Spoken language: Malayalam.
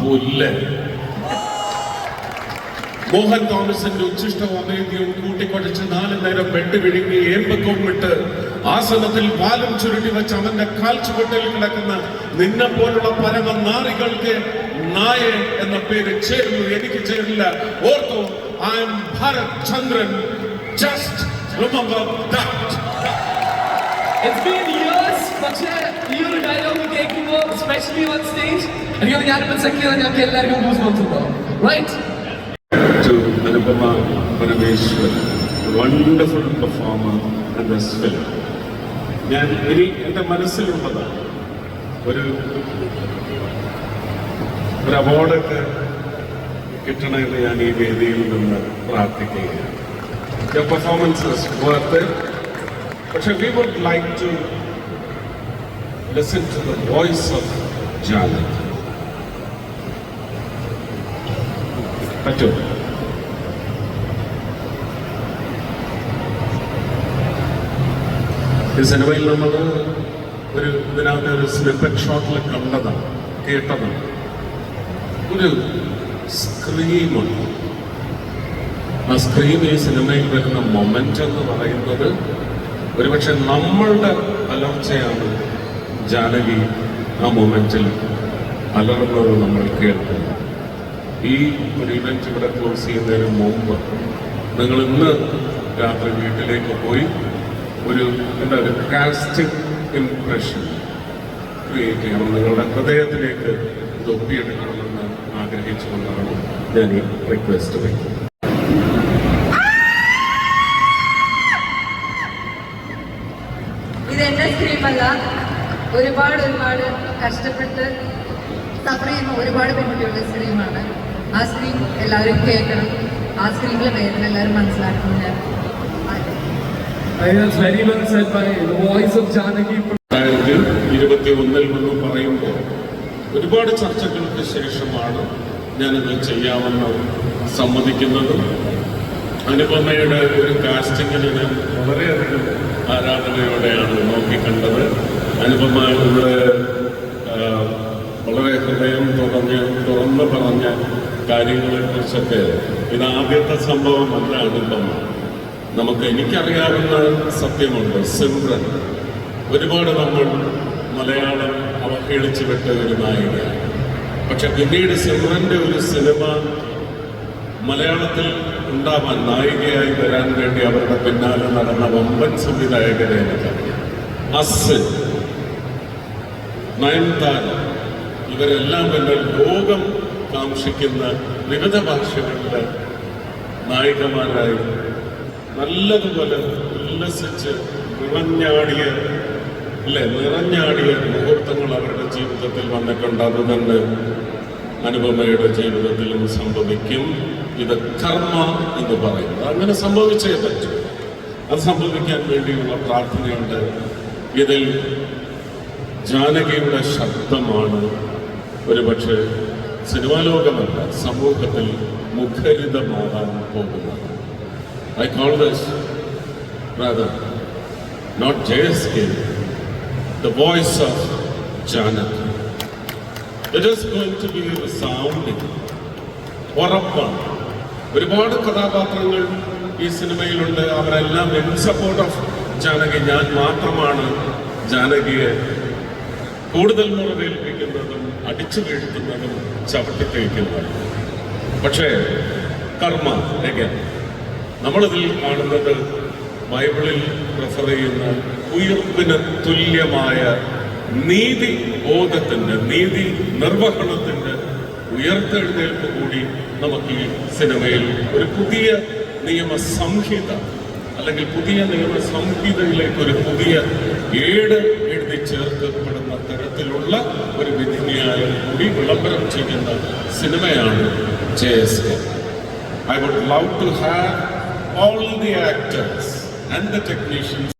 പുല്ല് മോഹൻ തോമസിന്റെ ഉച്ഛിഷ്ടവും അമേദ്യവും കൂട്ടിക്കൊടിച്ച് നാല് നേരം വെട്ട് വിഴുങ്ങി ഏമ്പക്കവും വിട്ട് ആസനത്തിൽ പാലും ചുരുട്ടി വെച്ച് അവന്റെ കാൽ ചുവട്ടിൽ കിടക്കുന്ന നിന്നെ പോലുള്ള പരമ നാറികൾക്ക് നായ എന്ന പേര് ചേരുന്നു. എനിക്ക് ചേരില്ല. Ortho I am Bharat Chandran just remember that It's പക്ഷേ ഈ ഡയലോഗ് കേൾക്കുമ്പോൾ സ്പെഷ്യലി ഓൺ സ്റ്റേജ് എനിക്ക് ഞാനിപ്പോൾ ഞങ്ങൾക്ക് എല്ലാവർക്കും ഗൂസ് ബംസ് ഉണ്ടാവും right to Anupama Parameshwar, wonderful performer film. ഞാൻ ഇനി എന്റെ മനസ്സിലുള്ളതാണ് ഒരു ഒരു അവാർഡൊക്കെ കിട്ടണമെന്ന് ഞാൻ ഈ വേദിയിൽ നിന്ന് പ്രാർത്ഥിക്കുകയാണ് Your performance is worth it. to listen to the voice of Janet. പറ്റുമോ ഈ സിനിമയിൽ നമ്മൾ ഒരു ഇതിനകത്ത് ഒരു സ്നിപ്പറ്റ് ഷോട്ടിൽ കണ്ടതാണ് കേട്ടതാണ്. ഒരു സ്ക്രീമുണ്ട് ആ സ്ക്രീം ഈ സിനിമയിൽ വരുന്ന മൊമെന്റ് എന്ന് പറയുന്നത് ഒരുപക്ഷെ നമ്മളുടെ അലർച്ചയാണ് ജാനകി ആ മൊമെന്റിൽ അലർന്നത് നമ്മൾ കേൾക്കുന്നു. ഈ ഒരു ഇവന്റ് ഇവിടെ ക്ലോസ് ചെയ്യുന്നതിന് മുമ്പ് നിങ്ങൾ ഇന്ന് രാത്രി വീട്ടിലേക്ക് പോയി ഒരു എന്താ ഒരു കാസ്റ്റിംഗ് ഇംപ്രഷൻ ക്രിയേറ്റ് ചെയ്യണം. നിങ്ങളുടെ ഹൃദയത്തിലേക്ക് ഒപ്പിയെടുക്കണമെന്ന് ആഗ്രഹിച്ചുകൊണ്ടാണ് ഞാൻ ഈ റിക്വസ്റ്റ് വയ്ക്കുന്നത് ഇത് എന്റെ ഒരുപാട് ഒരുപാട് കഷ്ടപ്പെട്ട് സഫർ ചെയ്യുന്ന ഒരുപാട് പെൺകുട്ടികളുടെ സ്ക്രീമാണ് ആ സ്ത്രീ എല്ലാവരും കേൾക്കണം. ആ സ്ത്രീകളെ വേദന എല്ലാവരും Janaki. രണ്ടായിരത്തി ഇരുപത്തി ഒന്നിൽ നിന്ന് പറയുമ്പോൾ ഒരുപാട് ചർച്ചകൾക്ക് ശേഷമാണ് ഞാനിത് ചെയ്യാമെന്ന് സമ്മതിക്കുന്നത്. അനുപമയുടെ ഒരു കാസ്റ്റിങ്ങിന് ഞാൻ വളരെയധികം ആരാധനയോടെയാണ് നോക്കിക്കണ്ടത്. ആ, വളരെ ഹൃദയം തുറഞ്ഞ് തുറന്ന് പറഞ്ഞ കാര്യങ്ങളെക്കുറിച്ചൊക്കെ ഇത് ആദ്യത്തെ സംഭവമല്ല അനുപമ. നമുക്ക് എനിക്കറിയാവുന്ന സത്യമുണ്ട് സിമ്രൻ ഒരുപാട് നമ്മൾ മലയാളം അവഹേളിച്ചു വിട്ട ഒരു നായിക പക്ഷെ പിന്നീട് സിമ്രന്റെ ഒരു സിനിമ മലയാളത്തിൽ ഉണ്ടാവാൻ നായികയായി വരാൻ വേണ്ടി അവരുടെ പിന്നാലെ നടന്ന വമ്പൻ സംവിധായകരെ എനിക്കറിയാം. അസ്. നയൻതാര. ഇവരെല്ലാം തന്നെ ലോകം കാക്ഷിക്കുന്ന വിവിധ ഭാഷകളിലെ നായികമാരായി നല്ലതുപോലെ ഉല്ലസിച്ച് നിറഞ്ഞാടിയ അല്ലെ നിറഞ്ഞാടിയ മുഹൂർത്തങ്ങൾ അവരുടെ ജീവിതത്തിൽ വന്നിട്ടുണ്ട് അത് തന്നെ അനുപമയുടെ ജീവിതത്തിലും സംഭവിക്കും. ഇത് കർമ്മ എന്ന് പറയുന്നത്. അങ്ങനെ സംഭവിച്ചേ പറ്റൂ. അത് സംഭവിക്കാൻ വേണ്ടിയുള്ള പ്രാർത്ഥനയുണ്ട്. ഇതിൽ ജാനകിയുടെ ശബ്ദമാണ് ഒരുപക്ഷെ സിനിമാ ലോകമല്ല സമൂഹത്തിൽ മുഖരിതമാകാൻ പോകുന്നത്. I call this not not K the voice of Janaki It is going to be sounding ഉറപ്പാണ്. ഒരുപാട് കഥാപാത്രങ്ങൾ ഈ സിനിമയിലുണ്ട്. അവരെല്ലാം ഇൻ സപ്പോർട്ട് ഓഫ് ജാനകി ഞാൻ മാത്രമാണ് ജാനകിയെ കൂടുതൽ മുറവേൽപ്പിക്കുന്നതും അടിച്ചു വീഴ്ത്തുന്നതും ചവിട്ടി തേക്കുന്നതും. പക്ഷേ കർമ്മ again, നമ്മളിതിൽ കാണുന്നത് ബൈബിളിൽ റെഫർ ചെയ്യുന്ന ഉയർപ്പിന് തുല്യമായ നീതി ബോധത്തിന്റെ നീതി നിർവഹണത്തിന്റെ ഉയർത്തെഴുന്നേൽപ്പ് കൂടി നമുക്ക് ഈ സിനിമയിൽ ഒരു പുതിയ നിയമ സംഹിത അല്ലെങ്കിൽ പുതിയ നിയമ സംഹിതയിലേക്ക് ഒരു പുതിയ ഏട് എഴുതി ചേർക്കപ്പെടുന്ന തരത്തിലുള്ള ഒരു വിധിന്യായം കൂടി വിളംബരം ചെയ്യുന്ന സിനിമയാണ് J S K. I would love to have all the actors and the technicians